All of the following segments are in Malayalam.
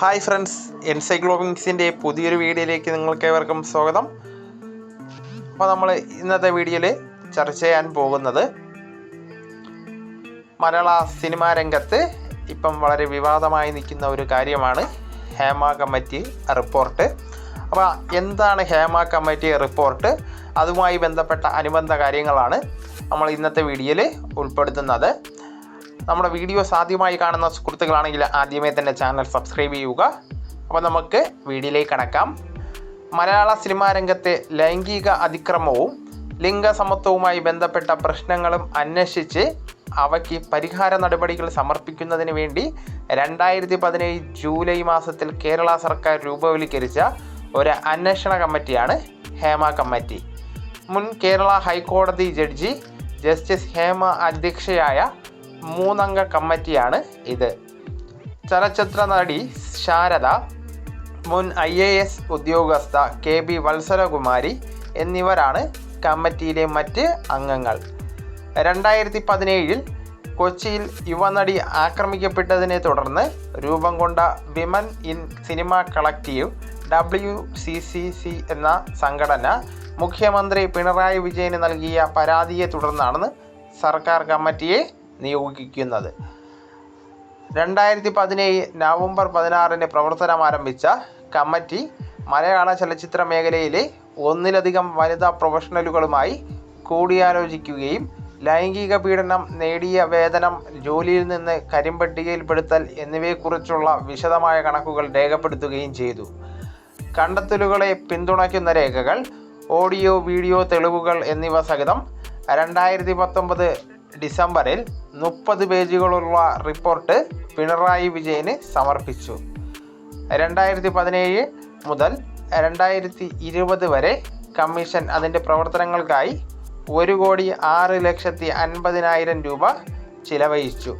ഹായ് ഫ്രണ്ട്സ് എൻസൈക്ലോമിക്സിന്റെ പുതിയൊരു വീഡിയോയിലേക്ക് നിങ്ങൾക്ക് ഏവർക്കും സ്വാഗതം. അപ്പോൾ നമ്മൾ ഇന്നത്തെ വീഡിയോയിൽ ചർച്ച ചെയ്യാൻ പോകുന്നത് മലയാള സിനിമാ രംഗത്ത് ഇപ്പം വളരെ വിവാദമായി നിൽക്കുന്ന ഒരു കാര്യമാണ് ഹേമ കമ്മിറ്റി റിപ്പോർട്ട്. അപ്പോൾ എന്താണ് ഹേമ കമ്മിറ്റി റിപ്പോർട്ട്? അതുമായി ബന്ധപ്പെട്ട അനുബന്ധ കാര്യങ്ങളാണ് നമ്മൾ ഇന്നത്തെ വീഡിയോയിൽ ഉൾപ്പെടുത്തുന്നത്. നമ്മുടെ വീഡിയോസ് ആദ്യമായി കാണുന്ന സുഹൃത്തുക്കളാണെങ്കിൽ ആദ്യമേ തന്നെ ചാനൽ സബ്സ്ക്രൈബ് ചെയ്യുക. അപ്പോൾ നമുക്ക് വീഡിയോയിലേക്ക് കടക്കാം. മലയാള സിനിമാ രംഗത്തെ ലൈംഗിക അതിക്രമവും ലിംഗസമത്വവുമായി ബന്ധപ്പെട്ട പ്രശ്നങ്ങളും അന്വേഷിച്ച് അവയ്ക്ക് പരിഹാര നടപടികൾ സമർപ്പിക്കുന്നതിന് വേണ്ടി രണ്ടായിരത്തി പതിനേഴ് ജൂലൈ മാസത്തിൽ കേരള സർക്കാർ രൂപവൽക്കരിച്ച ഒരു അന്വേഷണ കമ്മിറ്റിയാണ് ഹേമ കമ്മിറ്റി. മുൻ കേരള ഹൈക്കോടതി ജഡ്ജി ജസ്റ്റിസ് ഹേമ അധ്യക്ഷയായ മൂന്നംഗ കമ്മിറ്റിയാണ് ഇത്. ചലച്ചിത്ര നടി ശാരദ മുൻ ഐ എ എസ് ഉദ്യോഗസ്ഥ കെ ബി വത്സരകുമാരി എന്നിവരാണ് കമ്മിറ്റിയിലെ മറ്റ് അംഗങ്ങൾ. രണ്ടായിരത്തി പതിനേഴിൽ കൊച്ചിയിൽ യുവനടി ആക്രമിക്കപ്പെട്ടതിനെ തുടർന്ന് രൂപം കൊണ്ട women in cinema collective W C C C എന്ന സംഘടന മുഖ്യമന്ത്രി പിണറായി വിജയന് നൽകിയ പരാതിയെ തുടർന്നാണ് സർക്കാർ കമ്മിറ്റിയെ നിയോഗിക്കുന്നത്. രണ്ടായിരത്തി പതിനേഴ് നവംബർ പതിനാറിന് പ്രവർത്തനം ആരംഭിച്ച കമ്മിറ്റി മലയാള ചലച്ചിത്ര മേഖലയിലെ ഒന്നിലധികം വനിതാ പ്രൊഫഷണലുകളുമായി കൂടിയാലോചിക്കുകയും ലൈംഗിക പീഡനം നേടിയ വേതനം ജോലിയിൽ നിന്ന് കരിമ്പട്ടികയിൽപ്പെടുത്തൽ എന്നിവയെക്കുറിച്ചുള്ള വിശദമായ കണക്കുകൾ രേഖപ്പെടുത്തുകയും ചെയ്തു. കണ്ടെത്തലുകളെ പിന്തുണയ്ക്കുന്ന രേഖകൾ ഓഡിയോ വീഡിയോ തെളിവുകൾ എന്നിവ സഹിതം രണ്ടായിരത്തി പത്തൊമ്പത് ഡിസംബറിൽ മുപ്പത് പേജുകളുള്ള റിപ്പോർട്ട് പിണറായി വിജയന് സമർപ്പിച്ചു. രണ്ടായിരത്തി പതിനേഴ് മുതൽ രണ്ടായിരത്തി ഇരുപത് വരെ കമ്മീഷൻ അതിന്റെ പ്രവർത്തനങ്ങൾക്കായി ഒരു കോടി ആറ് ലക്ഷത്തി അൻപതിനായിരം രൂപ ചിലവഴിച്ചു.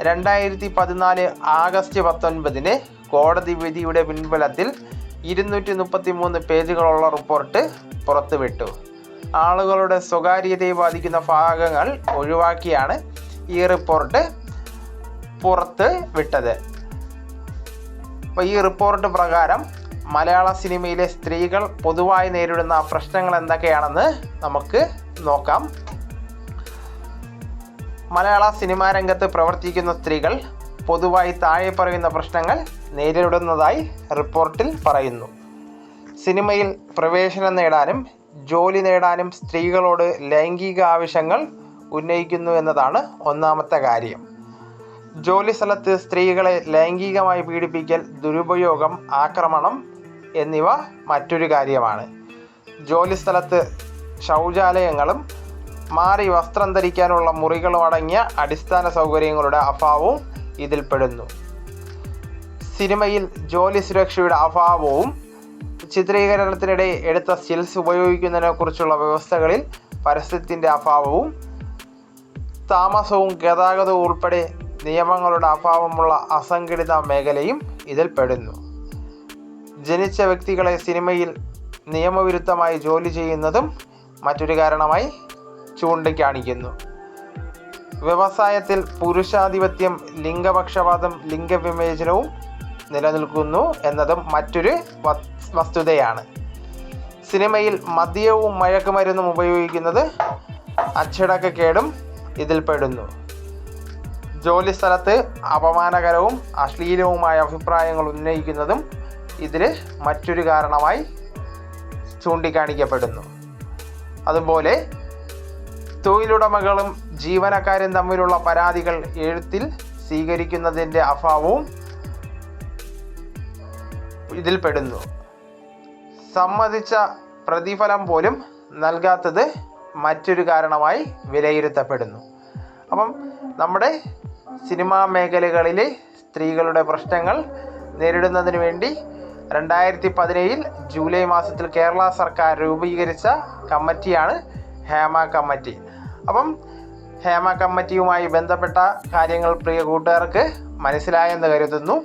രണ്ടായിരത്തി പതിനാല് ആഗസ്റ്റ് പത്തൊൻപതിന് കോടതി വിധിയുടെ പിൻബലത്തിൽ ഇരുന്നൂറ്റി മുപ്പത്തി മൂന്ന് പേജുകളുള്ള റിപ്പോർട്ട് പുറത്തുവിട്ടു. ആളുകളുടെ സ്വകാര്യതയെ ബാധിക്കുന്ന ഭാഗങ്ങൾ ഒഴിവാക്കിയാണ് ഈ റിപ്പോർട്ട് പുറത്ത് വിട്ടത്. അപ്പോൾ ഈ റിപ്പോർട്ട് പ്രകാരം മലയാള സിനിമയിലെ സ്ത്രീകൾ പൊതുവായി നേരിടുന്ന പ്രശ്നങ്ങൾ എന്തൊക്കെയാണെന്ന് നമുക്ക് നോക്കാം. മലയാള സിനിമാ രംഗത്ത് പ്രവർത്തിക്കുന്ന സ്ത്രീകൾ പൊതുവായി താഴെ പറയുന്ന പ്രശ്നങ്ങൾ നേരിടുന്നതായി റിപ്പോർട്ടിൽ പറയുന്നു. സിനിമയിൽ പ്രവേശനം നേടാനും ജോലി നേടാനും സ്ത്രീകളോട് ലൈംഗിക ആവശ്യങ്ങൾ ഉന്നയിക്കുന്നു എന്നതാണ് ഒന്നാമത്തെ കാര്യം. ജോലി സ്ഥലത്ത് സ്ത്രീകളെ ലൈംഗികമായി പീഡിപ്പിക്കൽ ദുരുപയോഗം ആക്രമണം എന്നിവ മറ്റൊരു കാര്യമാണ്. ജോലി സ്ഥലത്ത് ശൗചാലയങ്ങളും മാറി വസ്ത്രം ധരിക്കാനുള്ള മുറികളും അടങ്ങിയ അടിസ്ഥാന സൗകര്യങ്ങളുടെ അഭാവവും ഇതിൽപ്പെടുന്നു. സിനിമയിൽ ജോലി സുരക്ഷയുടെ അഭാവവും ചിത്രീകരണത്തിനിടെ എടുത്ത സ്റ്റിൽസ് ഉപയോഗിക്കുന്നതിനെക്കുറിച്ചുള്ള വ്യവസ്ഥകളിൽ പരസ്യത്തിന്റെ അഭാവവും താമസവും ഗതാഗതവും ഉൾപ്പെടെ നിയമങ്ങളുടെ അഭാവമുള്ള അസംഘടിത മേഖലയും ഇതിൽ പെടുന്നു. ജനിച്ച വ്യക്തികളെ സിനിമയിൽ നിയമവിരുദ്ധമായി ജോലി ചെയ്യുന്നതും മറ്റൊരു കാരണമായി ചൂണ്ടിക്കാണിക്കുന്നു. വ്യവസായത്തിൽ പുരുഷാധിപത്യം ലിംഗപക്ഷപാതം ലിംഗവിവേചനവും നിലനിൽക്കുന്നു എന്നതും മറ്റൊരു വസ്തുതയാണ്. സിനിമയിൽ മദ്യവും മയക്കുമരുന്നും ഉപയോഗിക്കുന്നത് അച്ചടക്കക്കേടും ഇതിൽപ്പെടുന്നു. ജോലി സ്ഥലത്ത് അപമാനകരവും അശ്ലീലവുമായ അഭിപ്രായങ്ങൾ ഉന്നയിക്കുന്നതും ഇതിൽ മറ്റൊരു കാരണമായി ചൂണ്ടിക്കാണിക്കപ്പെടുന്നു. അതുപോലെ തൊഴിലുടമകളും ജീവനക്കാരും തമ്മിലുള്ള പരാതികൾ എഴുത്തിൽ സ്വീകരിക്കുന്നതിന്റെ അഭാവവും ഇതിൽപ്പെടുന്നു. സമ്മതിച്ച പ്രതിഫലം പോലും നൽകാത്തത് മറ്റൊരു കാരണമായി വിലയിരുത്തപ്പെടുന്നു. അപ്പം നമ്മുടെ സിനിമാ മേഖലകളിലെ സ്ത്രീകളുടെ പ്രശ്നങ്ങൾ നേരിടുന്നതിന് വേണ്ടി രണ്ടായിരത്തി പതിനേഴിൽ ജൂലൈ മാസത്തിൽ കേരള സർക്കാർ രൂപീകരിച്ച കമ്മിറ്റിയാണ് ഹേമ കമ്മിറ്റി. അപ്പം ഹേമ കമ്മിറ്റിയുമായി ബന്ധപ്പെട്ട കാര്യങ്ങൾ പ്രിയ കൂട്ടുകാർക്ക് മനസ്സിലായെന്ന് കരുതുന്നു.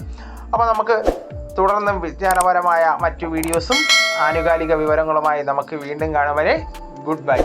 അപ്പോൾ നമുക്ക് തുടർന്നും വിജ്ഞാനപരമായ മറ്റു വീഡിയോസും ആനുകാലിക വിവരങ്ങളുമായി നമുക്ക് വീണ്ടും കാണും വരെ. Good bye.